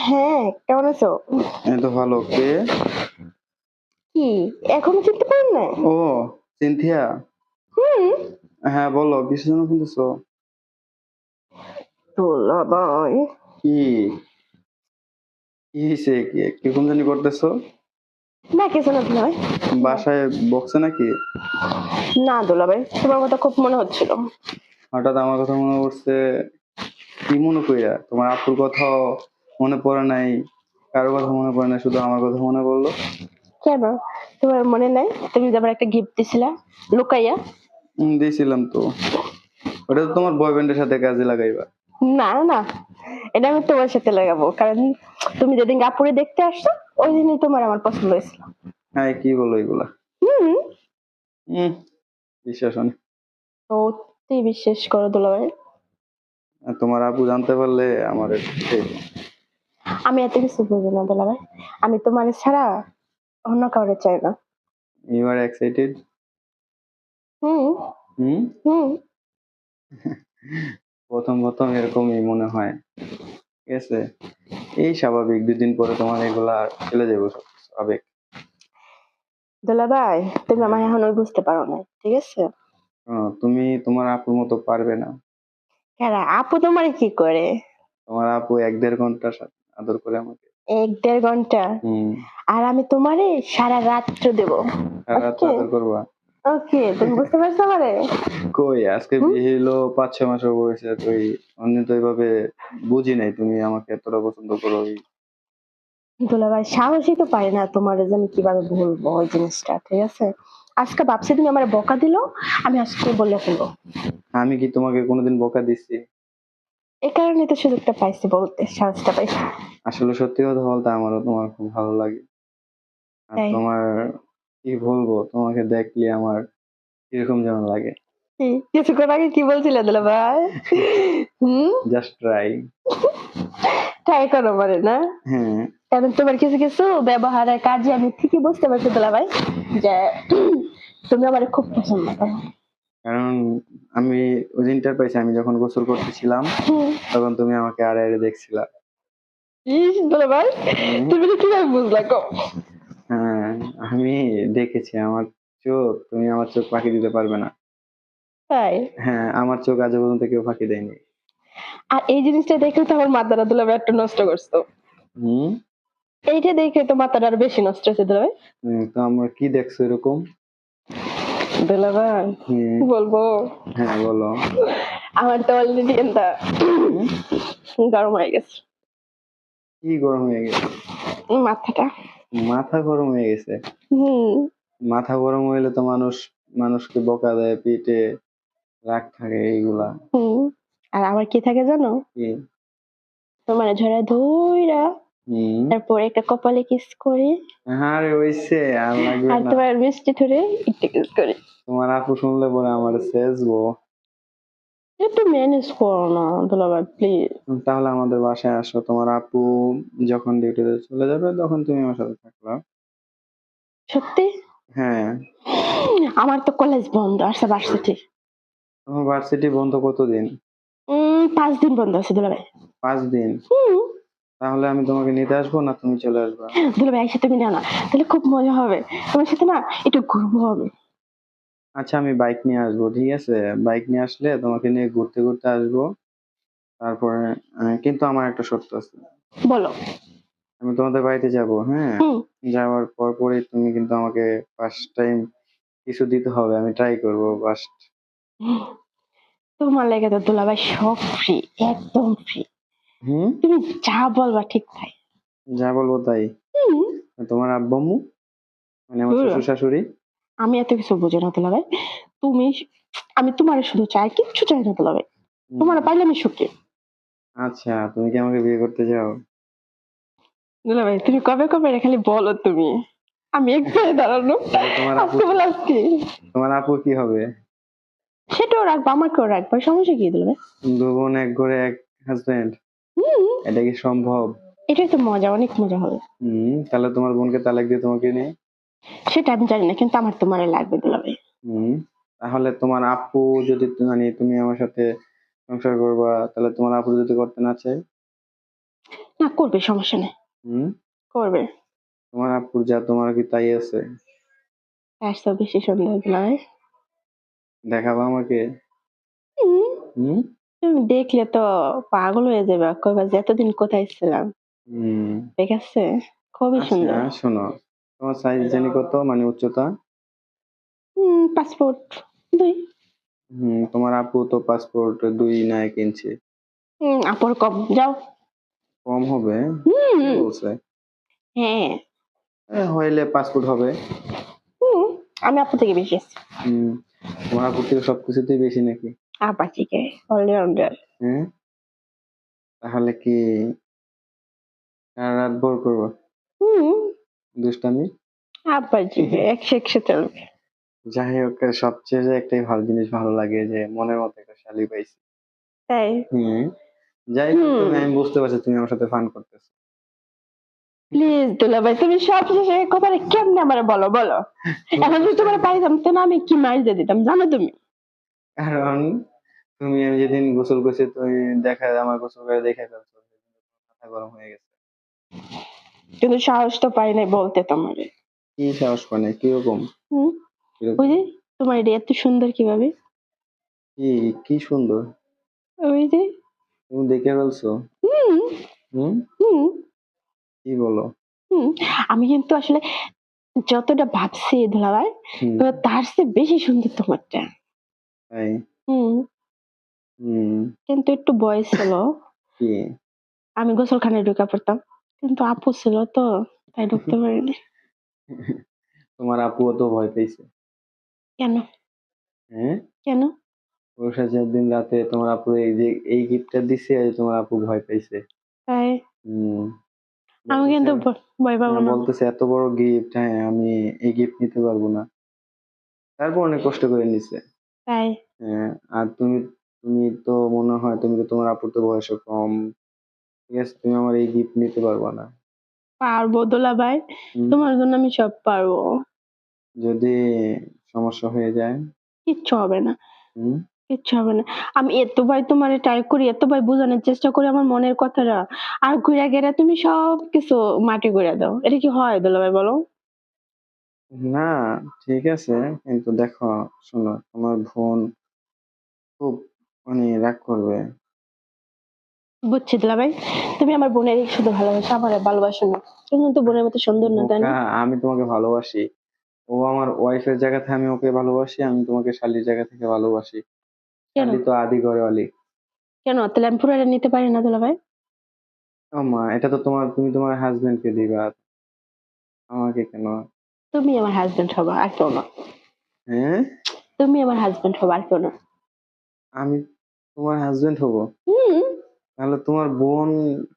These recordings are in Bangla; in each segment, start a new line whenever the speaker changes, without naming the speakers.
হ্যাঁ কেমন আছো?
এই তো ভালো কে?
কি এখনও চিনতে পারেন না?
ও সিনথিয়া।
হুম।
হ্যাঁ বলো কিসের জন্য শুনতেছো
তোলা ভাই
কি? কি হয়েছে কি কীরকম জানি করতেছো?
না কিছু না ভাই।
বাসায় বকছে নাকি?
না দুলা ভাই তোমার কথা খুব মনে হচ্ছিল।
হঠাৎ আমার কথা মনে পড়ছে কি মনে কইরা? তোমার আপুর কথাও মনে পড়ে নাই কারও কথা মনে পড়ে নাই শুধু আমার কথা মনে পড়ল।
কেন? তোমার মনে নাই? তুমি আমার একটা গিফট দিছিলা লুকাইয়া?
উম, দিয়েছিলাম তো। ওটা তো তোমার বয়ফ্রেন্ডের সাথে কাজে লাগাইবা।
না না। এটা আমি তোমার সাথে লাগাবো কারণ তুমি যেদিন গাপুরে দেখতে আসছো ওই দিনই তোমার আমার পছন্দ হয়েছিল।
হ্যাঁ কি বলো এগুলা?
হুম।
হম বিশ্বাস হয় না।
সত্যি বিশ্বাস করো দুলা ভাই
তোমার আপু জানতে পারলে আমার
আমি এত কিছু বুঝি না দুলা ভাই। আমি তোমার ছাড়া অন্য কাউরে চাই না।
ইউ আর এক্সাইটেড
হুম।
হুম?
হুম।
প্রথম প্রথম এরকমই মনে হয়। ঠিক আছে? এই স্বাভাবিক দুদিন পরে তোমার এগুলা চলে যাব সব কিছু, আবেগ
দুলা ভাই তুমি আমার এখন ওই বুঝতে পারো না ঠিক আছে?
তুমি তোমার আপুর মতো পারবে না।
কেন? আপু তোমার কি করে?
তোমার আপু এক দেড় ঘণ্টা আদর করে আমাকে।
এক দেড়
ঘণ্টা।
আর আমি তোমারে সারা রাত্র দেবো।
সারা আদর করবা।
ওকে তুমি বুঝতে পারছ আমারে?
কই আজকে বিয়ে হলো পাঁচ ছ মাস তুই অন্য তো এইভাবে বুঝি নাই তুমি আমাকে এতটা পছন্দ করো
দুলা ভাই সাহসই তো পারি না তোমার যে আমি কীভাবে বলব ওই জিনিসটা ঠিক আছে? আজকে ভাবছি তুমি আমার বকা দিলো আমি আজকে বলে ফেলব।
আমি কি তোমাকে কোনোদিন বকা দিচ্ছি?
এই কারণে তো সুযোগটা পাইছি বলতে সাহসটা পাইছি।
আসলে সত্যি কথা বলতে আমারও তোমার খুব ভালো লাগে। আর
তাই?
তোমার কি বলব তোমাকে দেখলে আমার কীরকম যেন লাগে?
কিছুক্ষণ আগে কি বলছিলে দুলা ভাই? হুম?
জাস্ট ট্রাই
ট্রাই করো মানে না?
হ্যাঁ।
কারণ তোমার কিছু কিছু ব্যবহারের কাজে আমি ঠিকই বুঝতে পারছি দুলা ভাই যে তুমি আমার খুব পছন্দ করো।
কারণ আমি ওই দিনটার পাইছি আমি যখন গোসল করতেছিলাম
হুম।
তখন তুমি আমাকে আড়ে আড়ে দেখছিলা।
ইস, দুলা ভাই তুমি এটা কীভাবে বুঝলা কো
হ্যাঁ আমি দেখেছি আমার চোখ তুমি আমার চোখ ফাঁকি দিতে পারবে না।
তাই?
হ্যাঁ আমার চোখ আজ পর্যন্ত কেউ ফাঁকি দেয়নি।
আর এই জিনিসটা দেখে তো আমার মাথাটা দুলা ভাই একটু নষ্ট করছ
হুম।
এইটা দেখে তো মাথাটা আর বেশি নষ্ট হয়েছে দুলা ভাই
তো আমরা কি দেখছ এরকম?
বলব
হ্যাঁ বলো
আমার তো অলরেডি এটা গরম হয়ে গেছে
কি গরম হয়ে গেছে
মাথাটা
মাথা গরম হয়ে গেছে
হম
মাথা গরম হইলে তো মানুষ মানুষকে বকা দেয় পিঠে রাগ থাকে এইগুলা
হম আর আমার কি থাকে জানো
কি
তোমার ঝরা ধইরা তারপর একটা কপালে কিস করে।
আরে হইছে আর লাগবে না।
আর তোমার মিষ্টি ধরে একটু কিস করে।
তোমার আপু শুনলে পরে আমার শেষবো
একটু ম্যানেজ করো না দুলাভাই প্লিজ
তাহলে আমাদের বাসায় আসো। তোমার আপু যখন ডিউটিতে চলে যাবে তখন তুমি আমার সাথে থাকবা
সত্যি?
হ্যাঁ।
আমার তো কলেজ বন্ধ আসছে ভার্সিটি
তোমার ভার্সিটি বন্ধ কতদিন?
পাঁচ দিন বন্ধ আছে দুলাভাই।
পাঁচ দিন?
হুম।
তাহলে আমি তোমাকে নিতে আসব না তুমি চলে আসবা?
দুলাভাই একসাথে তুমি নাও না তাহলে খুব মজা হবে। তোমার সাথে না একটু ঘুরবো হবে
আচ্ছা আমি বাইক নিয়ে আসব ঠিক আছে? বাইক নিয়ে আসলে তোমাকে নিয়ে ঘুরতে ঘুরতে আসব। তারপরে কিন্তু আমার একটা শর্ত আছে।
বলো।
আমি তোমাদের বাড়িতে যাব হ্যাঁ? যাওয়ার পর পরেই তুমি কিন্তু আমাকে ফার্স্ট টাইম কিছু দিতে হবে আমি ট্রাই করব ফার্স্ট
তোমার লেগে তো দুলাভাই সব ফ্রি একদম ফ্রি
হুম?
তুমি যা বলবা ঠিক তাই।
যা বলব তাই?
হুম,
তোমার আব্বু আম্মু? মানে আমার শ্বশুর শাশুড়ি?
আমি এত কিছু বুঝি না দুলাভাই তুমি আমি তোমার শুধু চাই কিচ্ছু চাই না দুলাভাই
হুম।
তোমার পাইলে আমি সুখী।
আচ্ছা তুমি কি আমাকে বিয়ে করতে চাও?
দুলাভাই তুমি কবে কবে এটা খালি বলো তুমি। আমি একবারে দাঁড়ানো।
তোমার আপু
আজকে বলে আজকে।
তোমার আপু কি হবে?
সেটাও রাখব আমাকেও রাখব সমস্যা কি দুলাভাই
দু বোন এক ঘরে এক হাজবেন্ড এটা কি সম্ভব?
এটাই তো মজা অনেক মজা হবে।
হুম তাহলে তোমার বোনকে তালাক দিয়ে তোমাকে নেই
সেটা আমি জানি না কিন্তু আমার তোমার লাগবে দুলাভাই
হুম তাহলে তোমার আপু যদি মানে তুমি আমার সাথে সংসার করবা তাহলে তোমার আপু যদি করতে না চায়?
না করবে সমস্যা নেই।
হুম?
করবে।
তোমার আপুর যা তোমার কি তাই আছে?
তার তো বেশি সুন্দর নয়
দেখাবো আমাকে?
হুম, দেখলে তো পাগল হয়ে যাবে। কইবা যে এতদিন কোথায় ছিলাম?
হুম।
ঠিক আছে? খুবই সুন্দর।
আচ্ছা শোনো। তোমার সাইজ জানি কত? মানে উচ্চতা?
হুম পাসপোর্ট দুই।
হুম তোমার আপু তো পাসপোর্ট দুই না এক ইঞ্চি।
হুম আপর কম। যাও।
কম হবে?
হুম।
বলছে?
হ্যাঁ।
হইলে পাসপোর্ট হবে।
হুম আমি আপু থেকে বেশি আছি।
হুম তোমার আপুর থেকে সবকিছুতেই বেশি নাকি?
আপা থেকে অলরাউন্ডার
হ্যাঁ তাহলে কি সারা রাত ভোর করব?
হুম।
দুষ্টামি?
আপা থেকে একশো একশো চলবে
যাই হোক সবচেয়ে যে একটাই ভালো জিনিস ভালো লাগে যে মনের মতো একটা শালি পাইছি।
তাই?
হুম। যাই হোক তুমি আমি বুঝতে পারছি তুমি আমার সাথে ফান করতেছো।
প্লিজ দুলা ভাই তুমি সব শেষে কথাটা কেমনে আমার বলো বলো? এখন যদি তোমার পাইতাম তো না আমি কি মার দিয়ে দিতাম জানো তুমি?
কারণ তুমি আমি যেদিন গোসল করছি তুমি দেখা আমার গোসল করে দেখে ফেলছো। মাথা গরম হয়ে গেছে।
কিন্তু সাহস তো পাই নাই বলতে তোমার।
কি সাহস কীরকম?
হুম?
কীরকম?
ওই যে তোমার এটা এত সুন্দর কীভাবে?
কি কি সুন্দর?
ওই যে।
তুমি দেখে ফেলছো?
হুম।
হুম?
হুম।
কি বলো?
হুম। আমি কিন্তু আসলে যতটা ভাবছি দুলাভাই
হুম,
তার চেয়ে বেশি সুন্দর তোমারটা। হুম।
হুম।
কিন্তু একটু বয়স ছিল।
কি?
আমি গোসলখানায় ঢুকে পড়তাম। কিন্তু আপু ছিল তো তাই ঢুকতে পারিনি।
তোমার আপুও তো ভয় পেয়েছে।
কেন?
হ্যাঁ?
কেন?
ওর সাথে দিন রাতে তোমার আপু এই যে এই গিফটটা দিছে আর তোমার আপু ভয় পাইছে
তাই?
হুম।
আমি কিন্তু ভ- ভয় পাবো
হ্যাঁ,
না।
বলতেছে এত বড় গিফট হ্যাঁ আমি এই গিফট নিতে পারব না। তারপর অনেক কষ্ট করে নিছে।
তাই?
হ্যাঁ আর তুমি তুমি তো মনে হয় তুমি তো তোমার আপুর তো বয়সও কম। ঠিক আছে তুমি আমার এই গিফট নিতে পারব না।
পারব দোলা ভাই
হুম,
তোমার জন্য আমি সব পারব।
যদি সমস্যা হয়ে যায়।
কিচ্ছু হবে না।
হুম।
কিচ্ছু হবে না। আমি এত ভাই তোমার ট্রাই করি এত ভাই বোঝানোর চেষ্টা করি আমার মনের কথাটা। আর ঘুরে গেলে তুমি সব কিছু মাটি ঘুরে দাও। এটা কি হয় দোলা ভাই বলো?
না ঠিক আছে কিন্তু দেখো শোনো তোমার বোন খুব মানে রাগ করবে।
বুঝছি দোলা ভাই তুমি আমার বোনের শুধু ভালোবাসো আমার ভালোবাসো না। তুমি তো বোনের মতো সুন্দর না তাই না?
আমি তোমাকে ভালোবাসি। ও আমার ওয়াইফের জায়গা থেকে আমি ওকে ভালোবাসি আমি তোমাকে শালির জায়গা থেকে ভালোবাসি।
কেন?
শালি তো আদি ঘরে অলি
কেন? তাহলে আমি পুরোটা নিতে পারি না দোলা ভাই
ও মা এটা তো তোমার তুমি তোমার হাজবেন্ড কে দিবা। আমাকে কেন?
তুমি আমার হাজবেন্ড হবা আর কেউ না।
হ্যাঁ?
তুমি আমার হাজবেন্ড হবা আর কেউ না।
আমি তোমার হাজবেন্ড হব?
হুম।
তাহলে তোমার বোন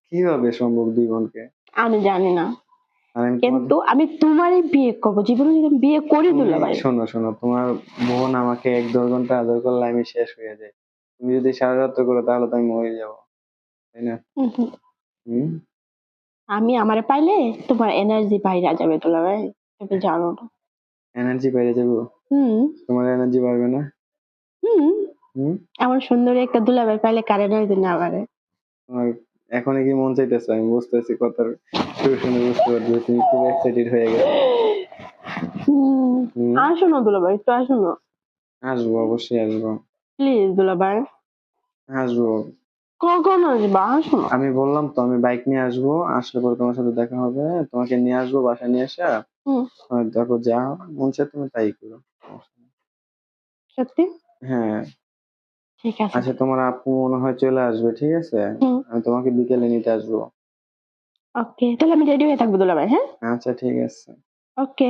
কীভাবে সম্ভব দুই বোনকে?
আমি জানি না।
আমি তোমার-
কিন্তু আমি তোমারই বিয়ে করব জীবনে যদি আমি বিয়ে করি দুলা ভাই
শোনো শোনো তোমার বোন আমাকে এক দেড় ঘণ্টা আদর করলে আমি শেষ হয়ে যাই। তুমি যদি সারা রাত্র করো তাহলে তো আমি মরে যাব তাই না?
হুম হুম।
হুম?
আমি আমারে পাইলে তোমার এনার্জি বাইরে যাবে দুলা ভাই তুমি জানো না।
এনার্জি বেড়ে যাব?
হুম।
তোমার এনার্জি বাড়বে না?
হুম।
হুম?
এমন সুন্দরী একটা দুলাভাই পাইলে কার এনার্জি না বাড়ে
তোমার এখনই কি মন চাইতেছে? আমি বুঝতেছি কথার শুনে শুনে বুঝতে পারছি যে তুমি খুব এক্সাইটেড হয়ে গেছো।
হুম
হুম,
আসো না দুলাভাই একটু আসো না।
আসব অবশ্যই আসব।
প্লিজ দুলাভাই।
আসব।
কখন আসবা? আসো না।
আমি বললাম তো আমি বাইক নিয়ে আসব আসলে পরে তোমার সাথে দেখা হবে। তোমাকে নিয়ে আসব বাসায় নিয়ে আসা।
হুম।
দেখো যা মন চায় তুমি তাই করো।
সত্যি?
হ্যাঁ।
ঠিক আছে।
আচ্ছা তোমার আপু মনে হয় চলে আসবে ঠিক আছে?
হুম।
আমি তোমাকে বিকেলে নিতে আসব।
ওকে তাহলে আমি রেডি হয়ে থাকব দুলাভাই হ্যাঁ?
আচ্ছা ঠিক আছে।
ওকে।